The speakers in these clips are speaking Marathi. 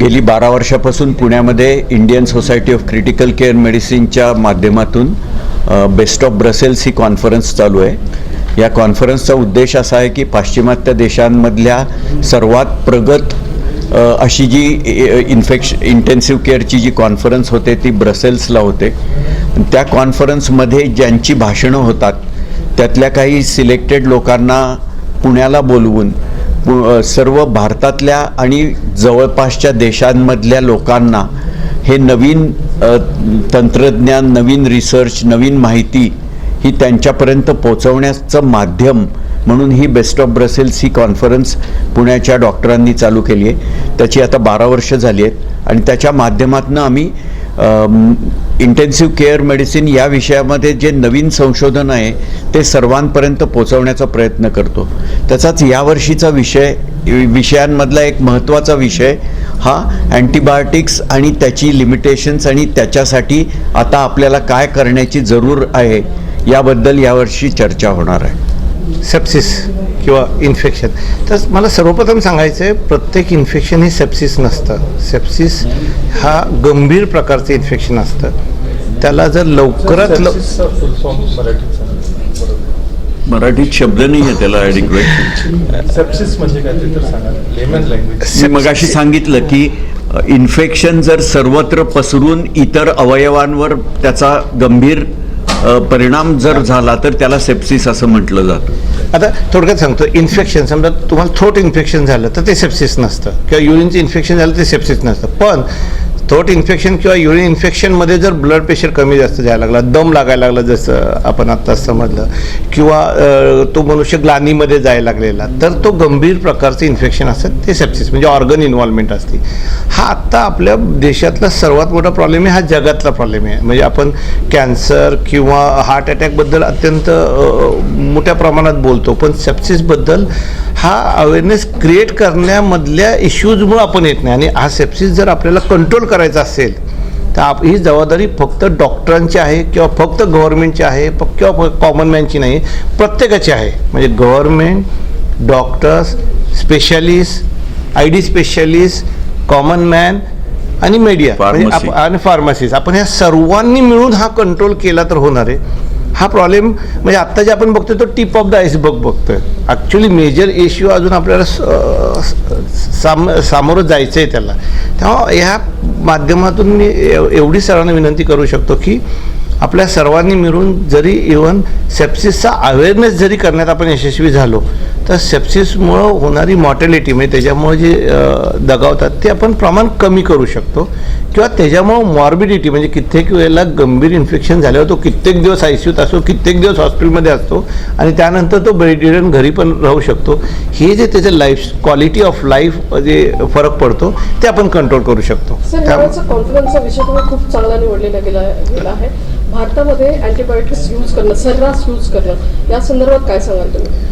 गेली बारा वर्षापासून पुण्यामध्ये Indian society of critical care मेडिसिनच्या माध्यमातून बेस्ट ऑफ ब्रसेल्स ही कॉन्फरन्स चालू आहे. या कॉन्फरन्सचा उद्देश असा आहे की पाश्चिमात्य देशांमधल्या सर्वात प्रगत अशी जी इन्फेक्श इंटेन्सिव्ह केअरची जी कॉन्फरन्स होते ती ब्रसेल्सला होते. त्या कॉन्फरन्समध्ये ज्यांची भाषणं होतात त्यातल्या काही सिलेक्टेड लोकांना पुण्याला बोलवून सर्व भारतातल्या आणि जवळपासच्या देशांमधल्या लोकांना हे नवीन तंत्रज्ञान नवीन रिसर्च नवीन माहिती ही त्यांच्यापर्यंत पोचवण्याचं माध्यम म्हणून ही बेस्ट ऑफ ब्रसेल्स ही कॉन्फरन्स पुण्याच्या डॉक्टरांनी चालू केली आहे. त्याची आता बारा वर्ष झाली आहेत. आणि त्याच्या माध्यमातून आम्ही इंटेन्सिव्ह केअर मेडिसिन या विषयामध्ये जे नवीन संशोधन आहे ते सर्वांपर्यंत पोचवण्याचा प्रयत्न करतो. तसाच यावर्षीचा विषय विषयांमधला एक महत्त्वाचा विषय हा अँटीबायोटिक्स आणि त्याची लिमिटेशन्स आणि त्याच्यासाठी आता आपल्याला काय करण्याची जरूर आहे याबद्दल यावर्षी चर्चा होणार आहे. सेप्सिस किंवा इन्फेक्शन तर मला सर्वप्रथम सांगायचं आहे प्रत्येक इन्फेक्शन हे सेप्सिस नसतं. सेप्सिस हा गंभीर प्रकारचं इन्फेक्शन असतं. त्याला जर लवकरात लव मराठीत शब्द नाही आहे त्याला ॲडिक्वेट सेप्सिस म्हणजे काय ते तर सांगा. लेमन लँग्वेज मी मगाशी सांगितलं की इन्फेक्शन जर सर्वत्र पसरून इतर अवयवांवर त्याचा गंभीर परिणाम जर झाला तर त्याला सेप्सिस असं म्हटलं जातं. आता थोडक्यात सांगतो इन्फेक्शन समजा तुम्हाला थ्रोट इन्फेक्शन झालं तर ते सेप्सिस नसतं. किंवा युरिनचं इन्फेक्शन झालं ते सेप्सिस नसतं. पण थ्रोट इन्फेक्शन किंवा युरिन इन्फेक्शनमध्ये जर ब्लड प्रेशर कमी जास्त जायला लागला दम लागायला लागला जसं आपण आत्ताच समजलं किंवा तो मनुष्य ग्लानीमध्ये जायला लागलेला तर तो गंभीर प्रकारचं इन्फेक्शन असतं ते सेप्सिस म्हणजे ऑर्गन इन्व्हॉल्वमेंट असते. हा आत्ता आपल्या देशातला सर्वात मोठा प्रॉब्लेम आहे हा जगातला प्रॉब्लेम आहे. म्हणजे आपण कॅन्सर किंवा हार्ट अटॅकबद्दल अत्यंत मोठ्या प्रमाणात बोलतो पण सेप्सिसबद्दल हा अवेअरनेस क्रिएट करण्यामधल्या इश्यूजमुळे आपण येत नाही. आणि हा सेप्सिस जर आपल्याला कंट्रोल करायचा असेल तर आप ही जबाबदारी फक्त डॉक्टरांची आहे किंवा फक्त गव्हर्नमेंटची आहे किंवा कॉमन मॅनची नाही प्रत्येकाची आहे. म्हणजे government doctors specialist I D specialist common man आणि मीडिया Pharmacy. आणि फार्मसीज आपण ह्या सर्वांनी मिळून हा कंट्रोल केला तर होणार आहे. हा प्रॉब्लेम म्हणजे आत्ता जे आपण बघतोय तो टिप ऑफ द आईसबर्ग बघतोय. ॲक्च्युली मेजर इश्यू अजून आपल्याला स- साम सामोरं जायचं आहे त्याला. तेव्हा ह्या माध्यमातून मी एवढी सर्वांना विनंती करू शकतो की आपल्या सर्वांनी मिळून जरी इवन सेप्सिसचा अवेअरनेस जरी करण्यात आपण यशस्वी झालो तर सेप्सिसमुळं होणारी मॉर्टॅलिटी म्हणजे त्याच्यामुळे जे दगावतात ते आपण प्रमाण कमी करू शकतो. किंवा त्याच्यामुळं मॉर्बिडिटी म्हणजे कित्येक वेळेला गंभीर इन्फेक्शन झाल्यावर तो कित्येक दिवस आय सी असतो कित्येक दिवस हॉस्पिटलमध्ये असतो आणि त्यानंतर तो बेडिडन घरी पण राहू शकतो. हे जे त्याचं लाईफ क्वालिटी ऑफ लाईफ जे फरक पडतो ते आपण कंट्रोल करू शकतो. कॉन्फरन्सचा विषय खूप चांगला निवडलेला गेला गेला आहे. भारतामध्ये अँटीबायोटिक्स यूज करणं सर्रास यूज करणं या संदर्भात काय सांगाल तुम्ही?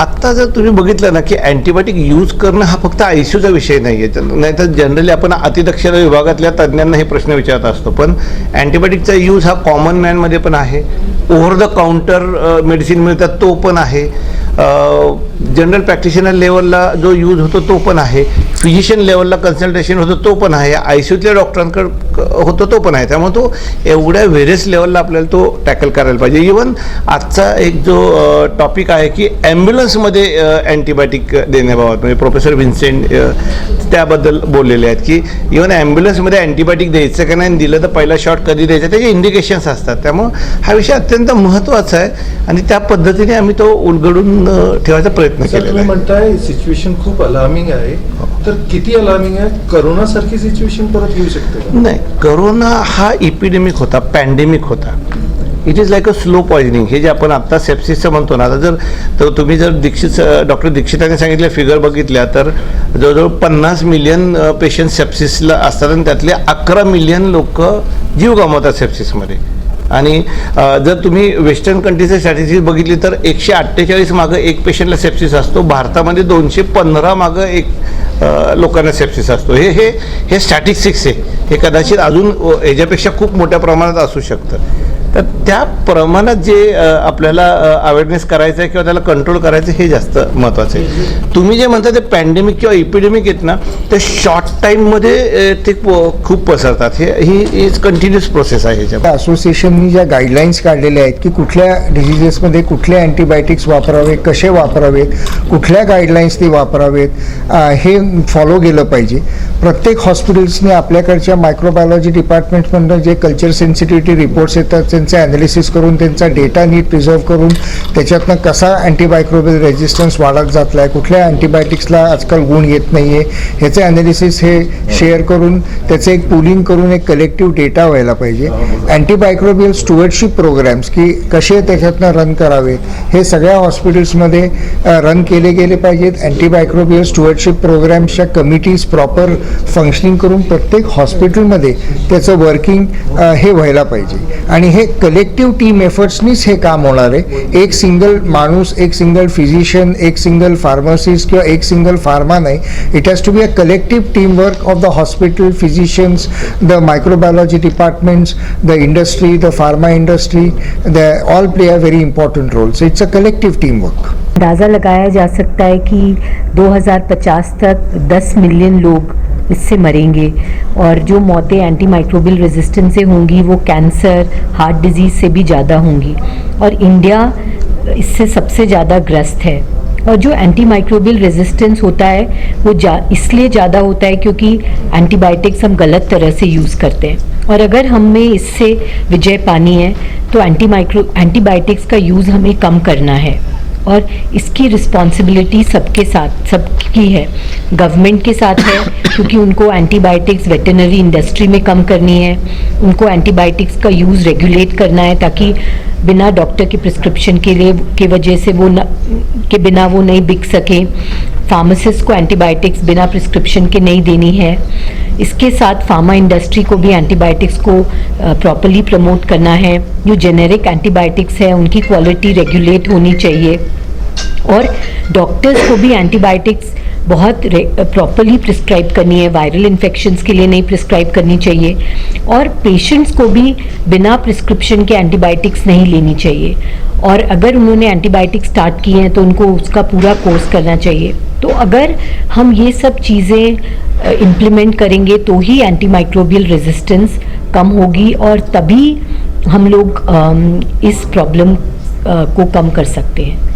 आत्ता जर तुम्ही बघितलं ना की अँटीबायोटिक यूज करणं हा फक्त आय सी यूचा विषय नाही आहे नाहीतर जनरली आपण अतिदक्षता विभागातल्या तज्ज्ञांना हे प्रश्न विचारत असतो. पण अँटीबायोटिकचा यूज हा कॉमन मॅनमध्ये पण आहे. ओव्हर द काउंटर मेडिसिन मिळतात तो पण आहे. जनरल प्रॅक्टिशनर लेवलला जो यूज होतो तो पण आहे. फिजिशियन लेवलला कन्सल्टेशन होतो तो पण आहे. आय सी यूतल्या डॉक्टरांकडे होतो तो पण आहे. त्यामुळे तो एवढ्या व्हेरियस लेवलला आपल्याला तो टॅकल करायला पाहिजे. इवन आजचा एक जो टॉपिक आहे की ॲम्ब्युलन्समध्ये अँटीबायोटिक देण्याबाबत म्हणजे प्रोफेसर व्हिन्सेंट अ, त्याबद्दल बोललेले आहेत की इवन ॲम्ब्युलन्समध्ये अँटीबायोटिक द्यायचं का नाही दिलं तर पहिला शॉट कधी द्यायचा त्याचे इंडिकेशन्स असतात. त्यामुळं हा विषय अत्यंत महत्त्वाचा आहे आणि त्या पद्धतीने आम्ही तो उलगडून ठेवायचा प्रयत्न आहे. म्हणताय सिच्युएशन खूप अलार्मिंग आहे. तर किती अलार्मिंग आहे? करोना सारखी सिच्युएशन परत येऊ शकते नाही करोना हा इपिडेमिक होता पॅन्डेमिक होता. It is like a slow poisoning हे जे आपण आत्ता सेप्सिसचं म्हणतो ना आता जर तर तुम्ही जर दीक्षित डॉक्टर दीक्षितांनी सांगितल्या फिगर बघितल्या तर जवळजवळ पन्नास मिलियन पेशंट सेप्सिसला असतात आणि त्यातले अकरा मिलियन लोक जीव गमावतात सेप्सिसमध्ये आणि जर तुम्ही वेस्टर्न कंट्रीचे स्ट्रॅटेजी बघितली तर एकशे अठ्ठेचाळीस मागं एक पेशंटला सेप्सिस असतो. भारतामध्ये दोनशे पंधरा मागं एक लोकांना सेप्सिस असतो. हे हे हे स्टॅटिस्टिक्स आहे. हे कदाचित अजून याच्यापेक्षा खूप मोठ्या प्रमाणात असू शकतं. तर त्या प्रमाणात जे आपल्याला अवेअरनेस करायचं आहे किंवा त्याला कंट्रोल करायचं हे जास्त महत्त्वाचं आहे. तुम्ही जे म्हणता ते पॅन्डेमिक किंवा इपिडेमिक आहेत ना ते शॉर्ट टाईममध्ये ते प- खूप पसरतात. हे ही इज कंटिन्युअस प्रोसेस आहे ह्याच्या असोसिएशननी ज्या गाईडलाईन्स काढलेल्या आहेत की कुठल्या डिझिजेसमध्ये कुठले अँटीबायोटिक्स वापरावे कसे वापरावेत कुठल्या गाईडलाईन्स ते वापरावेत हे फॉलो केलं पाहिजे. प्रत्येक हॉस्पिटल्सने आपल्याकडच्या मायक्रोबायोलॉजी डिपार्टमेंटमधनं जे कल्चर सेन्सिटिव्हिटी रिपोर्ट्स येतात त्यांचं ॲनालिसिस करून त्यांचा डेटा नीट प्रिझर्व करून त्याच्यातनं कसा अँटीबायोक्रोबियल रेजिस्टन्स वाढत जातला आहे कुठल्या अँटीबायोटिक्सला आजकाल गुण येत नाही आहे ह्याचे ॲनालिसिस हे शेअर करून त्याचं एक पुलिंग करून एक कलेक्टिव्ह डेटा व्हायला पाहिजे. अँटीबायोक्रोबियल स्टुअर्डशिप प्रोग्रॅम्स की कसे त्याच्यातनं रन करावे हे सगळ्या हॉस्पिटल्समध्ये रन केले गेले पाहिजेत. अँटीबायोक्रोबियल स्टुअर्डशिप प्रोग्रॅम्सच्या कमिटीज प्रॉपर फंक्शनिंग करून प्रत्येक हॉस्पिटलमध्ये त्याचं वर्किंग हे व्हायला पाहिजे. आणि हे कलेक्टिव्ह टीम एफर्ट्सनीच हे काम होणार आहे एक सिंगल माणूस एक सिंगल फिजिशियन एक सिंगल फार्मासिस्ट किंवा एक सिंगल फार्मा नाही it has to be a collective team work of the hospital physicians the microbiology departments the industry the pharma industry the all play a very important role so it's a collective team work अंदाज़ा लगाया जा सकता है कि 2050 तक 10 मिलियन लोग इससे मरेंगे। और जो मौतें एंटी माइक्रोबियल रेजिस्टेंस से होंगी, वो कैंसर हार्ट डिज़ीज़ से भी ज़्यादा होंगी। और इंडिया इससे सबसे ज़्यादा ग्रस्त है। और जो एंटी माइक्रोबियल रेजिस्टेंस होता है, वो जा, इसलिए ज़्यादा होता है क्योंकि एंटीबायोटिक्स हम गलत तरह से यूज़ करते हैं। और अगर हमें इससे विजय पानी है तो एंटी माइक्रो एंटीबायोटिक्स का यूज़ हमें कम करना है। और इसकी रिस्पॉन्सिबिलिटी सबके साथ, सबकी है। गवर्नमेंट के साथ है, क्योंकि उनको एंटीबायोटिक्स वेटनरी इंडस्ट्री में कम करनी है। उनको एंटीबायोटिक्स का यूज़ रेगुलेट करना है, ताकि बिना डॉक्टर की प्रिस्क्रिप्शन के लिए, के वजह से वो न, के बिना वो नहीं बिक सके। फार्मासिस्ट को एंटीबायोटिक्स बिना प्रिस्क्रिप्शन के नहीं देनी है। इसके साथ फार्मा इंडस्ट्री को भी एंटीबायोटिक्स को प्रॉपरली प्रमोट करना है। जो जेनेरिक एंटीबायोटिक्स है, उनकी क्वालिटी रेगुलेट होनी चाहिए। और डॉक्टर्स को भी एंटीबायोटिक्स बहुत प्रॉपरली प्रिस्क्राइब करनी है। वायरल इन्फेक्शंस के लिए नहीं प्रिस्क्राइब करनी चाहिए। और पेशेंट्स को भी बिना प्रिस्क्रिप्शन के एंटीबायोटिक्स नहीं लेनी चाहिए। और अगर उन्होंने एंटीबायोटिक्स स्टार्ट किए हैं तो उनको उसका पूरा कोर्स करना चाहिए। तो अगर हम ये सब चीज़ें इम्प्लीमेंट करेंगे तो ही एंटी माइक्रोबियल रेजिस्टेंस कम होगी और तभी हम लोग इस प्रॉब्लम को कम कर सकते हैं।